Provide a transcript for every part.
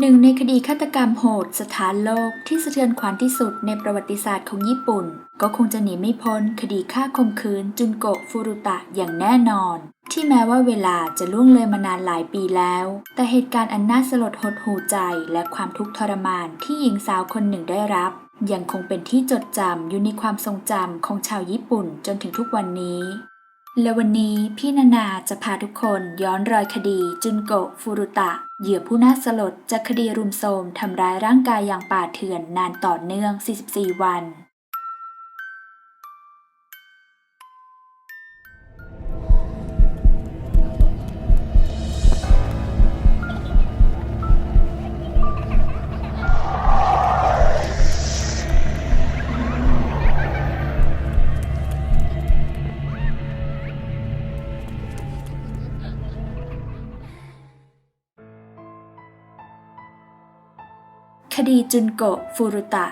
หนึ่งในคดีฆาตกรรมโหดสถานโลกที่สะเทือนขวัญที่สุดในประวัติศาสตร์ของญี่ปุ่น ก็คงจะหนีไม่พ้นคดีฆ่าข่มขืนจุนโกะฟูรุตะอย่างแน่นอน ที่แม้ว่าเวลาจะล่วงเลยมานานหลายปีแล้ว แต่เหตุการณ์อันน่าสลดหดหูใจและความทุกข์ทรมานที่หญิงสาวคนหนึ่งได้รับ ยังคงเป็นที่จดจำอยู่ในความทรงจำของชาวญี่ปุ่นจนถึงทุกวันนี้ และวันนี้พี่นานาจะพาทุกคนย้อนรอยคดีจุนโกะฟูรุตะ เหยื่อผู้น่าสลดจากคดีรุมโทรมทำร้ายร่างกายอย่างป่าเถื่อนนานต่อเนื่อง 44 วัน ดีจุนโกะฟูรุตะ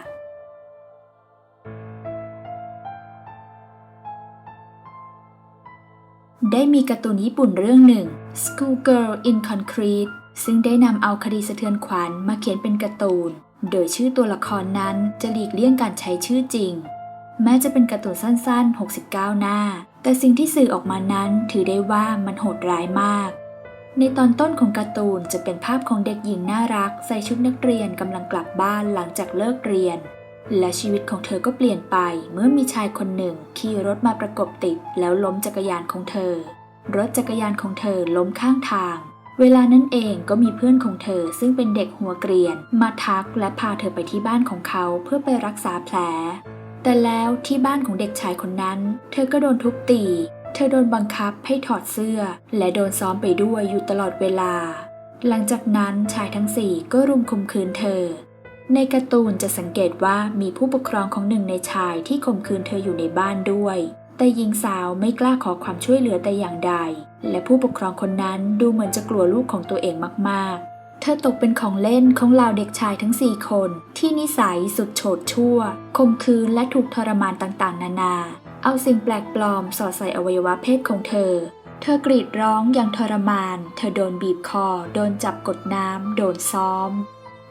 ได้มีการ์ตูนญี่ปุ่นเรื่องหนึ่ง Schoolgirl in Concrete ซึ่งได้นำเอาคดีสะเทือนขวัญมาเขียนเป็นการ์ตูน โดยชื่อตัวละครนั้นจะหลีกเลี่ยงการใช้ชื่อจริง แม้จะเป็นการ์ตูนสั้นๆ 69 หน้า แต่สิ่งที่สื่อออกมานั้นถือได้ว่ามันโหดร้ายมาก ในตอนต้นของการ์ตูนจะเป็นภาพของเด็กหญิงน่ารัก ใส่ชุดนักเรียนกำลังกลับบ้านหลังจากเลิกเรียน และชีวิตของเธอก็เปลี่ยนไป เมื่อมีชายคนหนึ่งขี่รถมาประกบติด แล้วล้มจักรยานของเธอ รถจักรยานของเธอล้มข้างทาง เวลานั้นเองก็มีเพื่อนของเธอซึ่งเป็นเด็กหัวเกรียน มาทักและพาเธอไปที่บ้านของเขาเพื่อไปรักษาแผล แต่แล้วที่บ้านของเด็กชายคนนั้น เธอก็โดนทุบตี เธอโดนบังคับให้ถอดเสื้อ และโดนซ้อมไปด้วยอยู่ตลอดเวลา หลังจากนั้นชายทั้งสี่ก็รุมข่มขืนเธอ ในการ์ตูนจะสังเกตว่ามีผู้ปกครองของหนึ่งในชายที่ข่มขืนเธออยู่ในบ้านด้วย แต่หญิงสาวไม่กล้าขอความช่วยเหลือแต่อย่างใด และผู้ปกครองคนนั้นดูเหมือนจะกลัวลูกของตัวเองมากๆเธอตกเป็นของเล่นของเหล่าเด็กชายทั้งสี่คน ที่นิสัยสุดโฉดชั่วข่มขืนและถูกทรมานต่างๆ นานา เอาสิ่งแปลกปลอมสอดใส่อวัยวะเพศของเธอ เธอกรีดร้องอย่างทรมาน เธอโดนบีบคอ โดนจับกดน้ำ โดนซ้อม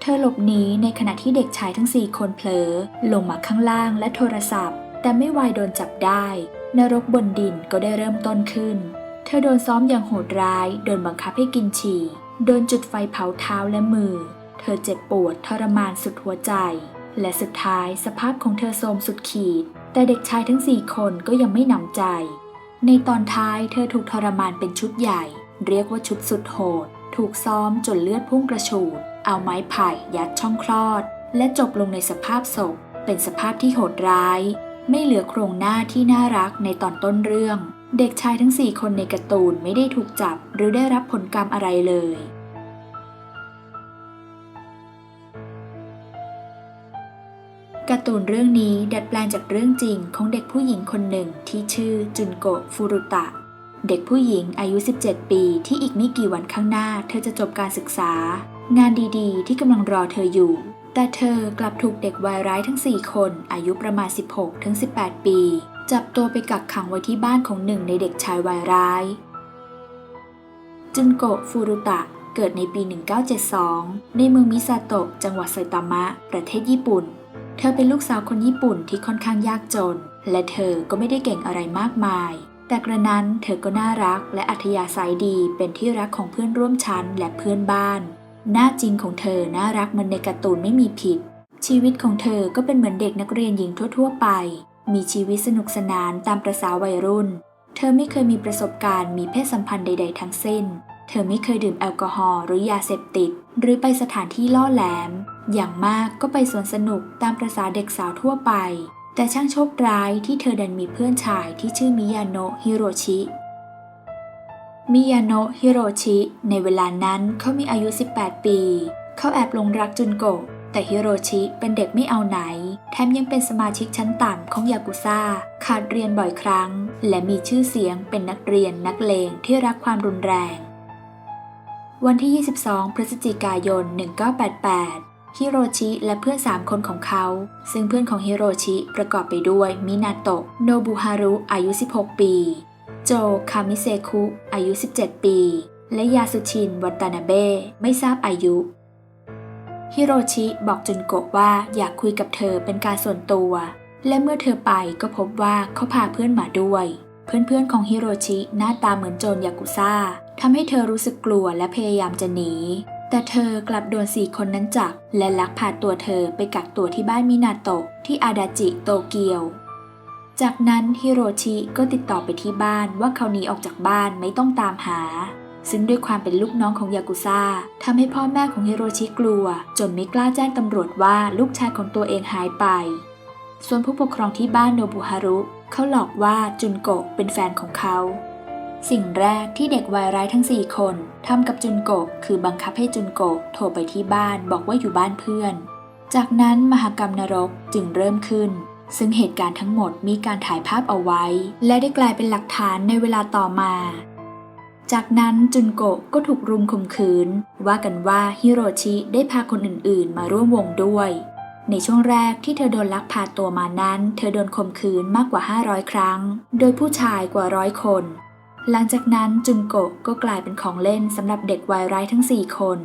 เธอหลบหนีในขณะที่เด็กชายทั้งสี่คนเผลอ ลงมาข้างล่างและโทรศัพท์ แต่ไม่วายโดนจับได้ นรกบนดินก็ได้เริ่มต้นขึ้น เธอโดนซ้อมอย่างโหดร้าย โดนบังคับให้กินฉี่ โดนจุดไฟเผาเท้าและมือ เธอเจ็บปวดทรมานสุดหัวใจ และสุดท้ายสภาพของเธอโทรมสุดขีด แต่เด็กชายทั้งสี่คนก็ยังไม่หนำใจ ในตอนท้ายเธอถูกทรมานเป็นชุดใหญ่ เรียกว่าชุดสุดโหด ถูกซ้อมจนเลือดพุ่งกระฉูด เอาไม้ไผ่ยัดช่องคลอด และจบลงในสภาพศพ เป็นสภาพที่โหดร้าย ไม่เหลือโครงหน้าที่น่ารักในตอนต้นเรื่อง เด็กชายทั้งสี่คนในการ์ตูนไม่ได้ถูกจับหรือได้รับผลกรรมอะไรเลย การ์ตูนเรื่องนี้ดัดแปลงจากเรื่องจริงของเด็กผู้หญิงคนหนึ่งที่ชื่อจุนโกะฟูรุตะ เด็กผู้หญิงอายุ 17 ปีที่อีกไม่กี่วันข้างหน้า เธอจะจบการศึกษา งานดีๆ ที่กำลังรอเธออยู่ แต่เธอกลับถูกเด็กวายร้ายทั้ง 4 คนอายุประมาณ 16ถึง18 ปี จับตัวไปกักขังไว้ที่บ้านของหนึ่งในเด็กชายวายร้าย จุนโกะฟูรุตะเกิดในปี 1972 ในเมืองมิซาโตะ จังหวัดไซตามะ ประเทศญี่ปุ่น เธอเป็นลูกสาวคนญี่ปุ่นที่ค่อนข้างยากจน และเธอก็ไม่ได้เก่งอะไรมากมาย แต่กระนั้นเธอก็น่ารักและอัธยาศัยดีเป็นที่รักของเพื่อนร่วมชั้นและเพื่อนบ้าน หน้าจริงของเธอน่ารักเหมือนในการ์ตูนไม่มีผิด ชีวิตของเธอก็เป็นเหมือนเด็กนักเรียนหญิงทั่ว ๆ ไป มีชีวิตสนุกสนานตามประษาวัยรุ่น เธอไม่เคยมีประสบการณ์มีเพศสัมพันธ์ใด ๆ ทั้งสิ้น เธอไม่เคยดื่มแอลกอฮอล์หรือยาเสพติด หรือไปสถานที่ล่อแหลม อย่างมากก็ไปสวนสนุกตามประษาเด็กสาวทั่วไป แต่ช่างโชคร้ายที่เธอดันมีเพื่อนชายที่ชื่อมิยาโนะฮิโรชิ มิยาโนะฮิโรชิ ในเวลานั้นเขามีอายุ 18 ปี เขาแอบลงรักจุนโกะแต่ฮิโรชิเป็นเด็กไม่เอาไหน แถมยังเป็นสมาชิกชั้นต่ำของยากุซ่า ขาดเรียนบ่อยครั้ง และมีชื่อเสียงเป็นนักเรียนนักเลงที่รักความรุนแรง วันที่ 22 พฤศจิกายน 1988 ฮิโรชิและเพื่อน 3 คนของเขา ซึ่งเพื่อนของฮิโรชิประกอบไปด้วยมินาโตะโนบุฮารุอายุ 16 ปี โจ คามิเซคุ อายุ 17 ปี และยาสุชิน วัตานาเบะไม่ทราบอายุ ฮิโรชิบอกจุนโกะว่าอยากคุยกับเธอเป็นการส่วนตัว และเมื่อเธอไปก็พบว่าเขาพาเพื่อนมาด้วย เพื่อนๆของฮิโรชิหน้าตาเหมือนโจรยากุซ่าทำให้เธอรู้สึกกลัวและพยายามจะหนี แต่เธอกลับโดนสี่คนนั้นจับ และลักพาตัวเธอไปกักตัวที่บ้านมินาโตะที่อาดาจิโตเกียว จากนั้นฮิโรชิก็ติดต่อไปที่บ้านว่าเขาหนีออกจากบ้านไม่ต้องตามหา ซึ่งด้วยความเป็นลูกน้องของยากุซ่าทำให้พ่อแม่ของฮิโรชิกลัว จนไม่กล้าแจ้งตำรวจว่าลูกชายของตัวเองหายไป ส่วนผู้ปกครองที่บ้านโนบุฮารุเขาหลอกว่าจุนโกะเป็นแฟนของเขา สิ่งแรกที่เด็กวัยร้ายทั้ง 4 คนทำกับจุนโกะคือบังคับให้จุนโกะโทรไปที่บ้านบอกว่าอยู่บ้านเพื่อน จากนั้นมหากรรมนรกจึงเริ่มขึ้น ซึ่งเหตุการณ์ทั้งหมดมีการถ่ายภาพเอาไว้ และได้กลายเป็นหลักฐานในเวลาต่อมา จากนั้นจุนโกะก็ถูกรุมข่มขืน ว่ากันว่าฮิโรชิได้พาคนอื่นๆ มาร่วมวงด้วย ในช่วงแรกที่เธอโดนลักพาตัวมานั้น เธอโดนข่มขืนมากกว่า 500 ครั้ง โดยผู้ชายกว่าร้อยคน หลังจากนั้นจุนโกะก็กลายเป็นของเล่นสำหรับเด็กวัยร้ายทั้ง 4 คน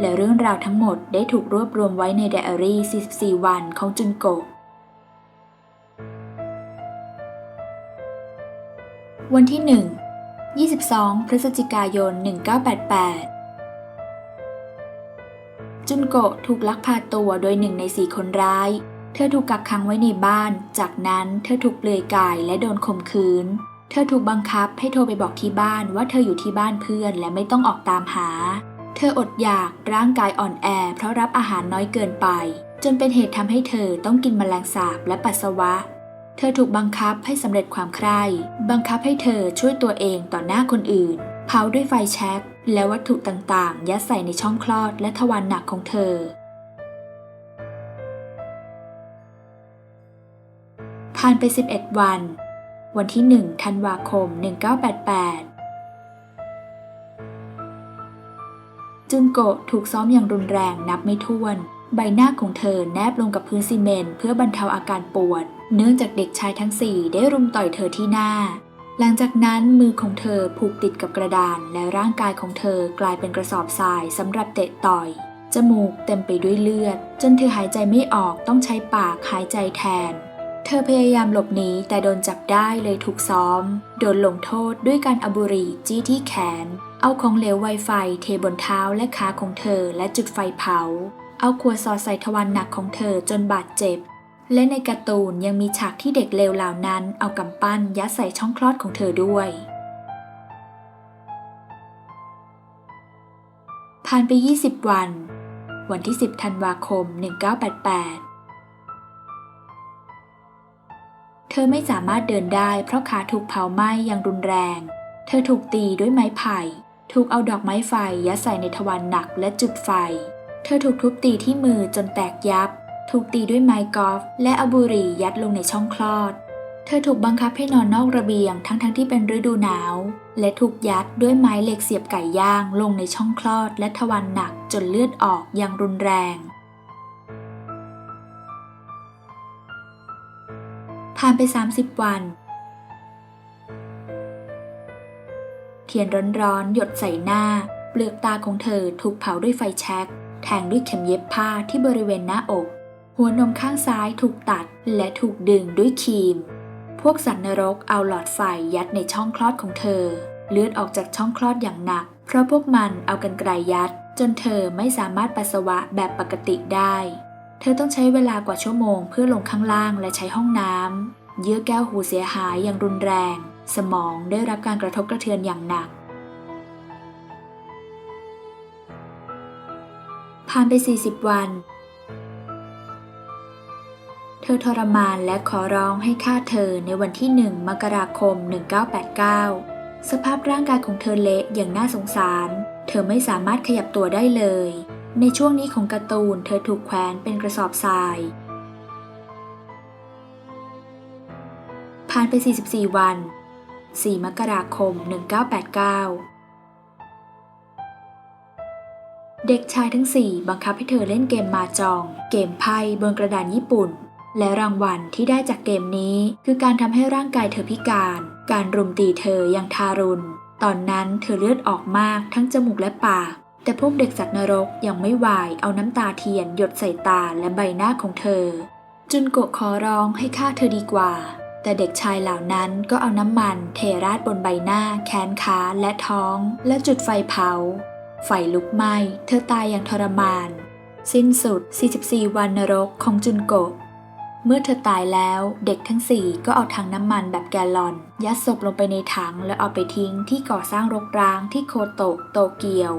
และเรื่องราวทั้งหมดได้ถูกรวบรวมไว้ในไดอารี่ 44 วันของจุนโกะวันที่ 1 22 พฤศจิกายน 1988 จุนโกะถูกลักพาตัวโดยหนึ่งในสี่คนร้าย เธอถูกกักขังไว้ในบ้าน จากนั้นเธอถูกเปลือยกายและโดนข่มขืน เธอถูกบังคับให้โทรไปบอกที่บ้านว่าเธออยู่ที่บ้านเพื่อนและไม่ต้องออกตามหา เธออดอยากร่างกายอ่อนแอ เพราะรับอาหารน้อยเกินไป จนเป็นเหตุทำให้เธอต้องกินแมลงสาบและปัสสาวะ เธอถูกบังคับให้สำเร็จความใคร่บังคับให้เธอช่วยตัวเองต่อหน้าคนอื่น เผาด้วยไฟแช็กและวัตถุต่างๆ ยัดใส่ในช่องคลอดและทวารหนักของเธอผ่านไป 11 วัน วันที่ 1 ธันวาคม 1988 จุนโกะถูกซ้อมอย่างรุนแรงนับไม่ถ้วน ใบหน้าของเธอแนบลงกับพื้นซีเมนต์เพื่อบรรเทาอาการปวด เนื่องจากเด็กชายทั้งสี่ได้รุมต่อยเธอที่หน้า หลังจากนั้นมือของเธอผูกติดกับกระดาน และร่างกายของเธอกลายเป็นกระสอบทรายสำหรับเตะต่อยจมูกเต็มไปด้วยเลือด จนเธอหายใจไม่ออกต้องใช้ปากหายใจแทน เธอพยายามหลบหนีแต่โดนจับได้เลยถูกซ้อม โดนลงโทษด้วยการเอาบุหรี่จี้ที่แขน เอาของเหลวไวไฟเทบนเท้าและขาของเธอและจุดไฟเผา เอาขวดสอดใส่ทวารหนักของเธอจนบาดเจ็บ และในการ์ตูนยังมีฉากที่เด็กเลวเหล่านั้น เอากำปั้นยัดใส่ช่องคลอดของเธอด้วยผ่านไป 20 วัน วันที่ 10 ธันวาคม 1988 เธอไม่สามารถเดินได้เพราะขาถูกเผาไหม้อย่างรุนแรง เธอถูกตีด้วยไม้ไผ่ ถูกเอาดอกไม้ไฟยัดใส่ในทวารหนักและจุดไฟ เธอถูกทุบตีที่มือจนแตกยับ ถูกตีด้วยไม้กอล์ฟและเอาบุหรี่ยัดลงในช่องคลอด เธอถูกบังคับให้นอนนอกระเบียงทั้งๆทที่เป็นฤดูหนาว และถูกยัดด้วยไม้เหล็กเสียบไก่ย่างลงในช่องคลอดและทวารหนักจนเลือดออกอย่างรุนแรง ผ่านไป 30 วัน เทียนร้อนๆ หยดใส่หน้า เปลือกตาของเธอถูกเผาด้วยไฟแช็ก แทงด้วยเข็มเย็บผ้าที่บริเวณหน้าอก หัวนมข้างซ้ายถูกตัดและถูกดึงด้วยครีม พวกสัตว์นรกเอาหลอดไฟยัดในช่องคลอดของเธอ เลือดออกจากช่องคลอดอย่างหนัก เพราะพวกมันเอากันไกรยัด จนเธอไม่สามารถปัสสาวะแบบปกติได้ เธอต้องใช้เวลากว่าชั่วโมงเพื่อลงข้างล่างและใช้ห้องน้ำ เยื่อแก้วหูเสียหายอย่างรุนแรง สมองได้รับการกระทบกระเทือนอย่างหนัก ผ่านไป 40 วัน เธอทรมานและขอร้องให้ฆ่าเธอในวันที่ 1 มกราคม 1989 สภาพร่างกายของเธอเละอย่างน่าสงสาร เธอไม่สามารถขยับตัวได้เลย ในช่วงนี้ของการ์ตูนเธอถูกแขวนเป็นกระสอบทราย ผ่านไป 44 วัน 4 มกราคม 1989 เด็กชายทั้ง 4 บังคับให้เธอเล่นเกมมาจอง เกมไพ่บนกระดานญี่ปุ่น และรางวัลที่ได้จากเกมนี้ คือการทำให้ร่างกายเธอพิการ การรุมตีเธออย่างทารุณ ตอนนั้นเธอเลือดออกมากทั้งจมูกและปาก แต่พวกเด็กสัตว์นรกยังไม่วายเอาน้ำตาเทียนหยดใส่ตาและใบหน้าของเธอ จุนโกะขอร้องให้ฆ่าเธอดีกว่า แต่เด็กชายเหล่านั้นก็เอาน้ำมันเทราดบนใบหน้า แขนขาและท้อง และจุดไฟเผา ไฟลุกไหม้เธอตายอย่างทรมาน สิ้นสุด 44 วันนรกของจุนโกะเมื่อเธอตายแล้วเด็กทั้งสี่ก็เอาถังน้ำมันแบบแกลลอน ยัดศพลงไปในถังแล้วเอาไปทิ้งที่ก่อสร้างรกร้างที่โคโตะโตเกียว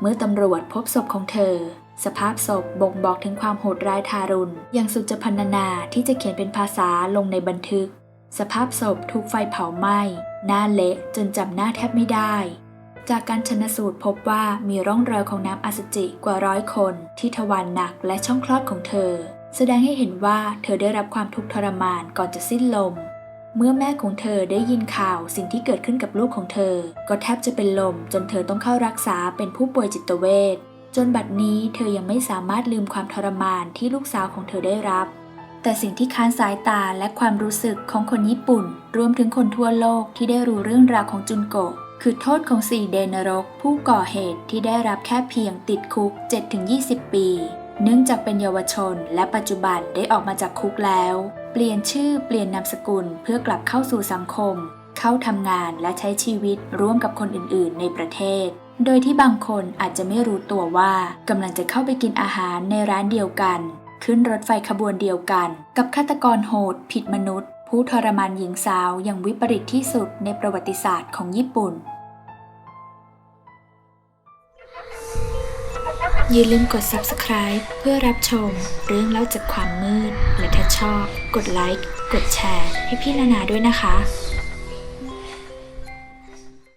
เมื่อตำรวจพบศพของเธอ สภาพศพบ่งบอกถึงความโหดร้ายทารุณ อย่างสุดจะพรรณนาที่จะเขียนเป็นภาษาลงในบันทึก สภาพศพถูกไฟเผาไหม้หน้าเละจนจำหน้าแทบไม่ได้ จากการชนสูตรพบว่ามีร่องรอยของน้ำอสุจิกว่าร้อยคนที่ทวารหนักและช่องคลอดของเธอ แสดงให้เห็นว่าเธอได้รับความทุกข์ทรมานก่อนจะสิ้นลม เมื่อแม่ของเธอได้ยินข่าวสิ่งที่เกิดขึ้นกับลูกของเธอ ก็แทบจะเป็นลมจนเธอต้องเข้ารักษาเป็นผู้ป่วยจิตเวชจนบัดนี้เธอยังไม่สามารถลืมความทรมานที่ลูกสาวของเธอได้รับ แต่สิ่งที่ค้านสายตาและความรู้สึกของคนญี่ปุ่น รวมถึงคนทั่วโลกที่ได้รู้เรื่องราวของจุนโกะคือโทษของสี่เดนรก ผู้ก่อเหตุที่ได้รับแค่เพียงติดคุก 7-20 ปี เนื่องจากเป็นเยาวชนและปัจจุบันได้ออกมาจากคุกแล้ว ปลี่ยนชื่อเปลี่ยนนามสกุลเพื่อกลับเข้าสู่สังคม เข้าทำงานและใช้ชีวิตร่วมกับคนอื่นๆ ในประเทศ โดยที่บางคนอาจจะไม่รู้ตัวว่ากำลังจะเข้าไปกินอาหารในร้านเดียวกัน ขึ้นรถไฟขบวนเดียวกัน กับฆาตกรโหด ผิดมนุษย์ ผู้ทรมานหญิงสาวอย่างวิปริตที่สุดในประวัติศาสตร์ของญี่ปุ่น อย่าลืมกด subscribe เพื่อรับชมเรื่องเล่าจากความมืด และถ้าชอบ กดไลค์ กดแชร์ ให้พี่นานาด้วยนะคะ